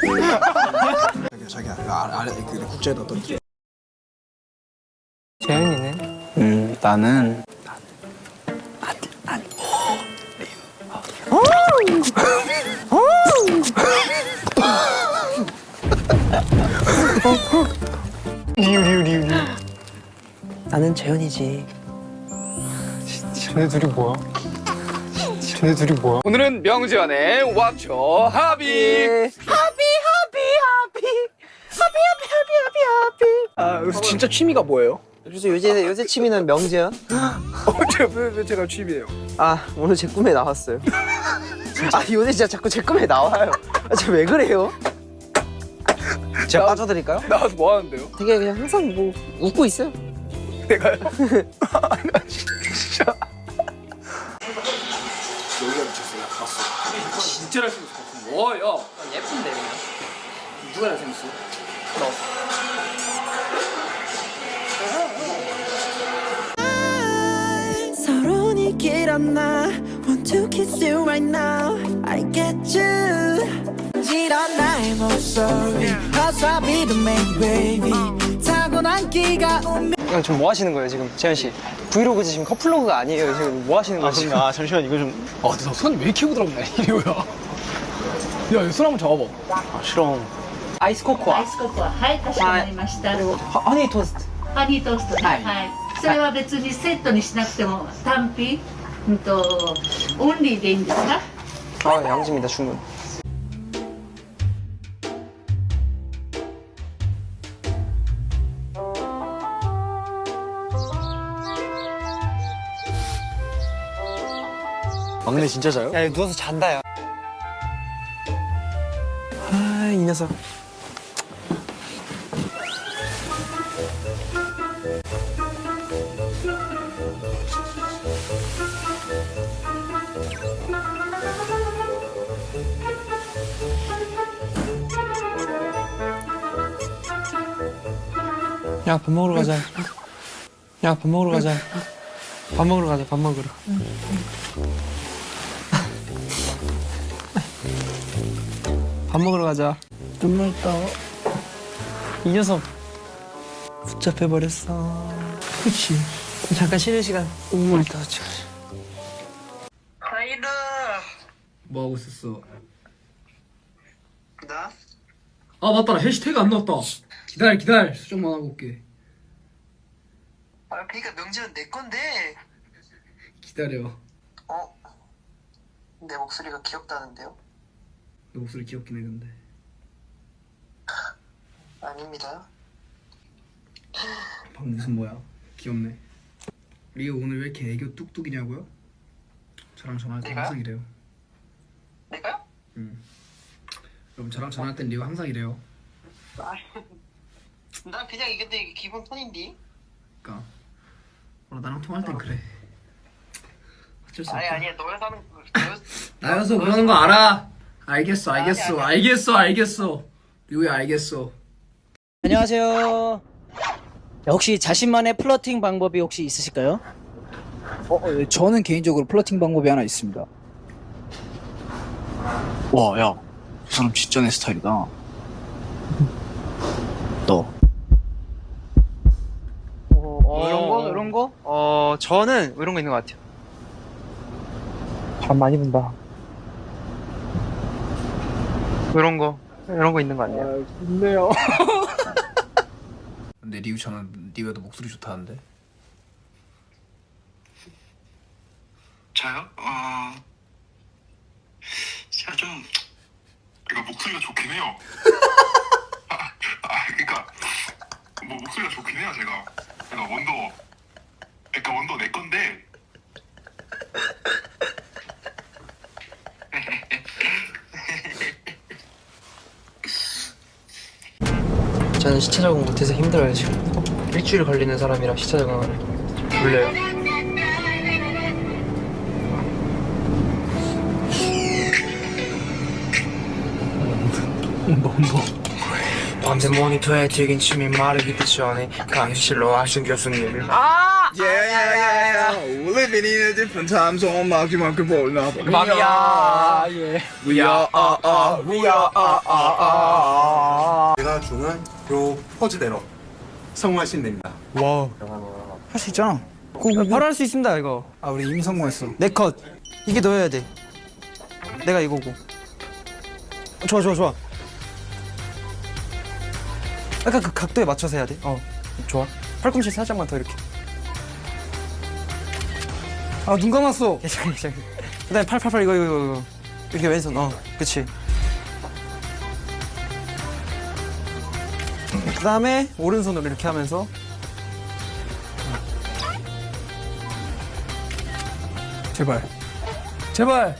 자기야 자기야 아, 아래 그 국자에다 떨어뜨려 재현이는? 음 나는 나는 재현이지. 쟤네 둘이 뭐야? 쟤네 둘이 뭐야? 오늘은 명지연의 왁초 합의 아 그래서 진짜 취미가 뭐예요? 그래서 요새 요새 취미는 명재현. 어제 왜, 왜 제가 취미예요? 아 오늘 제 꿈에 나왔어요. 아 요새 진짜 자꾸 제 꿈에 나와요. 아, 저왜 그래요? 제가 빠져드릴까요? 나와서 뭐 하는데요? 되게 그냥 항상 뭐 웃고 있어요. 내가요? 아니 나 진짜 여기가 미쳤어 나 갔어 진짜 잘생겼어 와야 예쁜데 그냥. 누가 잘생겼어? 서론이 길었나 Want to kiss you right now I get you 지런 나의 목소리 허사비 the main baby 타고난 기가 오면 형 지금 뭐 하시는 거예요 지금 재현 씨? 브이로그 지금 커플로그가 아니에요 지금 뭐 하시는 거예요 지금? 아 잠시만 이거 좀 아 근데 너 손이 왜 이렇게 부드럽냐 이리오야 야손 한번 잡아봐 아 싫어 아이스 코코아. アイスココアはいかしこまりました、 그리고 하, 허니 토스트. ハニートーストはいはい、それは別にセットにしなくても単品、 또 only 데인가? 아 예, 양심이다 주문. 막내 진짜 자요? 야, 누워서 잔다, 야. 아, 이 녀석. 야 밥 먹으러 가자. 야 밥 먹으러 가자. 밥 먹으러 가자. 밥 먹으러. 밥 먹으러 가자. 눈물 떠. 이 녀석 붙잡혀 버렸어. 그치. 잠깐 쉬는 시간. 눈물 떠. 뭐 하고 있었어? 나? 아 맞다 나 해시태그 안 나왔다 기다려 기다려 수정만 하고 올게 아, 그러니까 명지는 내 건데. 기다려 어? 내 목소리가 귀엽다는데요? 너 목소리 귀엽긴 해 근데 아닙니다. 방금 무슨 뭐야 귀엽네 리오 오늘 왜 이렇게 애교 뚝뚝이냐고요? 저랑 전화할 때 내가요? 항상 이래요 내가요? 여러분 저랑 전화할 땐 리오 항상 이래요 난 그냥 이게 내 기본 톤인데. 그니까 원래 나랑 통화할 땐 그래 어쩔 수 없다 아니 아니 너여서 하는 거. 너여- 나여서 그러는 거 알아 알겠어 알겠어 알겠어 알겠어 리오야 알겠어 안녕하세요. 혹시 자신만의 플러팅 방법이 혹시 있으실까요? 어, 예, 저는 개인적으로 플러팅 방법이 하나 있습니다. 와, 야, 저 사람 진짜 내 스타일이다. 너. 이런 거? 어 저는 이런 거 있는 것 같아요 밥 많이 본다. 이런 거 이런 거 있는 거 같네요 좋네요. 근데 리우 저는 리우도 목소리 좋다는데 저요? 어... 제가 좀 그러니까 목소리가 좋긴 해요. 아, 아, 그러니까 뭐 목소리가 좋긴 해요, 제가. 그러니까 원도 그러니까 원도 내 건데 저는 시차 적응 못해서 힘들어요 지금. 일주일 걸리는 사람이라 시차 적응을 졸려요. 밤새 모니터에 튀긴 침이 마르기 전에 강의실로 하신 교수님이 아! Different time zone 마지막에 볼나 맘이야. 예. We are ah ah we are ah ah ah 제가 주는 요 포즈대로 성공하시면 됩니다. 할수 있잖아. 바로 할 수 있습니다 이거. 아 우리 이미 성공했어. 내 컷. 이게 너여야 돼. 내가 이거고. 어, 좋아 좋아 좋아. 약간 그 각도에 맞춰서 해야 돼. 어. 좋아. 팔꿈치 살짝만 더 이렇게. 아 눈 감았어. 괜찮아 괜찮아. 그다음에 팔팔팔 이거 이거 이거, 이거. 이렇게 왼손 어. 그렇지. 그다음에 오른손으로 이렇게 하면서 제발. 제발.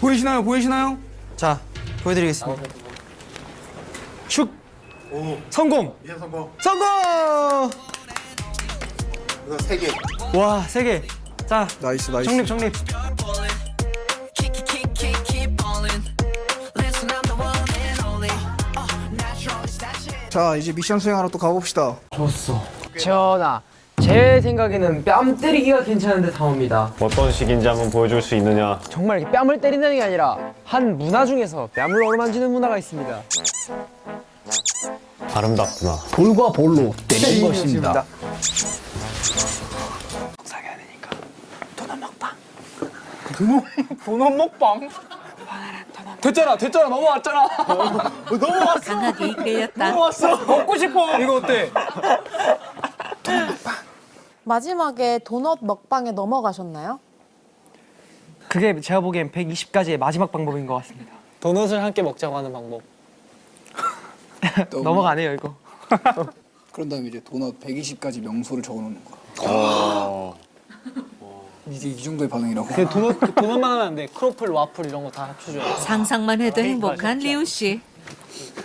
보이시나요? 보이시나요? 자 보여드리겠습니다. 슉 성공. 미션 성공. 성공. 이거 세 개. 와, 세 개. 자, 나이스 나이스. 정립, 정립. 자 이제 미션 수행하러 또 가봅시다. 전하, 제 생각에는 뺨 때리기가 괜찮은데 다옵니다. 어떤 식인지 한번 보여줄 수 있느냐? 정말 이렇게 뺨을 때린다는 게 아니라 한 문화 중에서 뺨을 어루만지는 문화가 있습니다. 아름답구나. 볼과 볼로 때리는 것입니다. 됐잖아, 됐잖아, 넘어왔잖아. 강하게 끌렸다. 넘어왔어. 먹고 싶어. 이거 어때? 마지막에 도넛 먹방에 넘어가셨나요? 그게 제가 보기엔 120까지의 마지막 방법인 것 같습니다. 도넛을 함께 먹자고 하는 방법. 넘어가네요, 이거. 그런 다음에 이제 도넛 120가지 명소를 적어놓는 거야. 이게 이 정도의 반응이라고. 그 도넛 도넛만 하면 안 돼. 크로플, 와플 이런 거 다 합쳐줘야 돼. 상상만 해도 행복한 리우 씨.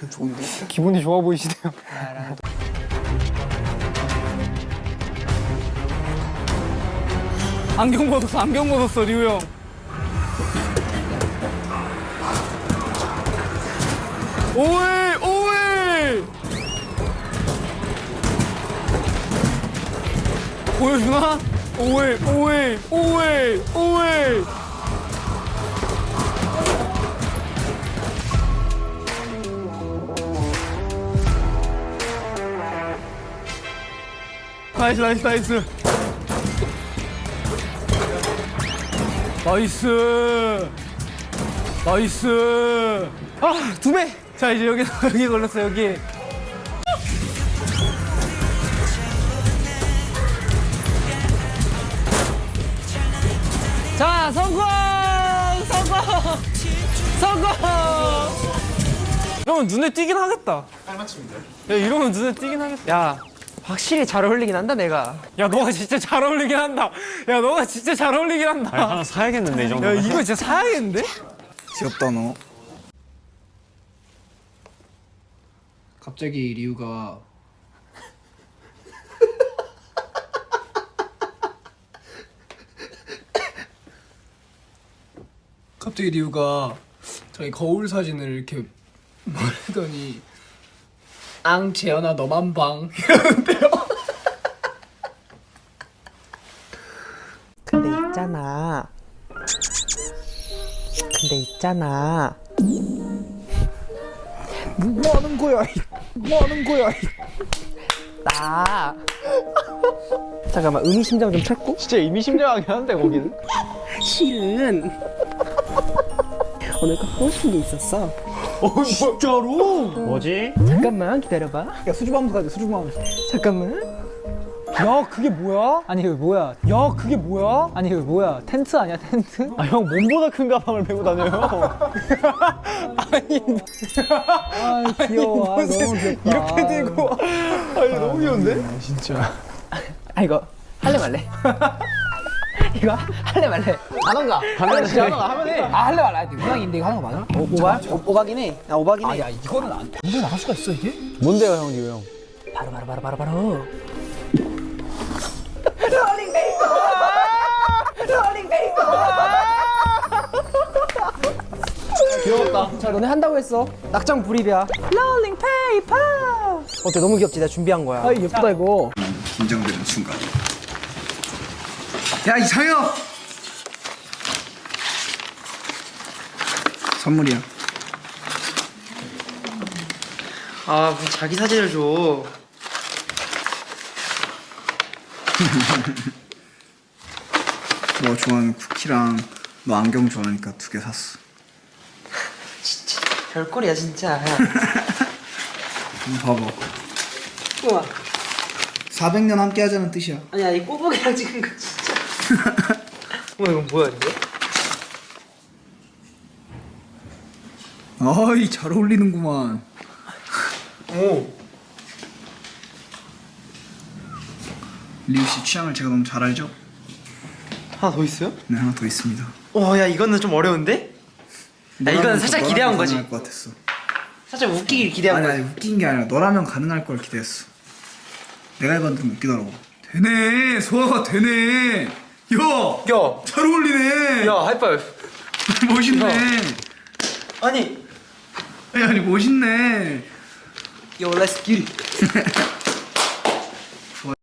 좋은데? 기분이 좋아 보이시네요. 안경 벗었어, 안경 벗었어, 리우 형. 오이, 오이! 보여주나? 오이, 오이, 오이, 오이! 나이스, 나이스, 나이스. 나이스 나이스 아두배자 이제 여기 여기 걸렸어 여기 자 성공 성공 성공 이러면 눈에 띄긴 하겠다 야 이러면 눈에 띄긴 하겠다 야 확실히 잘 어울리긴 한다 내가. 야 너가 진짜 잘 어울리긴 한다 야 너가 진짜 잘 어울리긴 한다 하나 사야겠는데 이 정도. 야 이거 진짜 사야겠는데? 귀엽다 너. 갑자기 리우가 갑자기 리우가 자기 거울 사진을 이렇게 말하더니 앙 재현아 너만 방 이러는데요. 근데 있잖아. 근데 있잖아. 뭐 하는 거야? 이- 뭐 하는 거야? 이- 나. 잠깐만 의미심장 좀 찾고. 진짜 의미심장하긴 한데 거기는. 실은 오늘 꼭 하고 싶은 게 있었어. 뭐지? 잠깐만 기다려봐. 야 수주방도 가자 수주방. 잠깐만. 야 그게 뭐야? 아니 이거 뭐야? 야 그게 뭐야? 아니 이거 뭐야? 텐트 아니야 텐트? 아 형 몸보다 큰 가방을 메고 다녀요. 아니 아 귀여워. 아, 너무 귀엽다. 이렇게 되고 아니 너무 귀여운데? 아 이거 할래 말래? 이거 할래 말래? 안 한가? 하면 돼. 안 하면 해. 아 할래 말라. 누나인데 이거 하는 거 맞아? 오, 오바? 오. 나 오바긴 해. 아야 이거는 안 돼. 이거 나갈 수가 있어 이게? 뭔데요 형 리우 형? 바로 바로 바로 바로 바로. 귀여웠다. 자 너네 한다고 했어. 낙장 불입이야. 롤링 페이퍼. 어때 너무 귀엽지? 내가 준비한 거야. 아 예쁘다 이거. 긴장되는 순간 야 이상혁 선물이야 아, 무슨 자기 사진을 줘. 너 좋아하는 쿠키랑 너 안경 좋아하니까 두 개 샀어 진짜 별꼴이야 진짜. 한번 봐봐 우와. 400년 함께 하자는 뜻이야 아니야 이 꼬북이랑 찍은 거진 짜. 우와 이건 뭐야 이거? 어이 잘 어울리는구만 오. 리우 씨 취향을 제가 너무 잘 알죠? 하나 더 있어요? 네 하나 더 있습니다 와, 야 이거는 좀 어려운데? 야 이거는 살짝 너라면 기대한 거지. 가능할 것 같았어 살짝 웃기길 기대한 아니 거지. 아니 웃긴 게 아니라 너라면 가능할 걸 기대했어 내가 해봤는데 좀 웃기더라고 되네 소화가 되네 야잘 야, 어울리네. 야 하이파이브. 멋있네. 아니, 아니 아니 멋있네. 요 렛츠 기릿.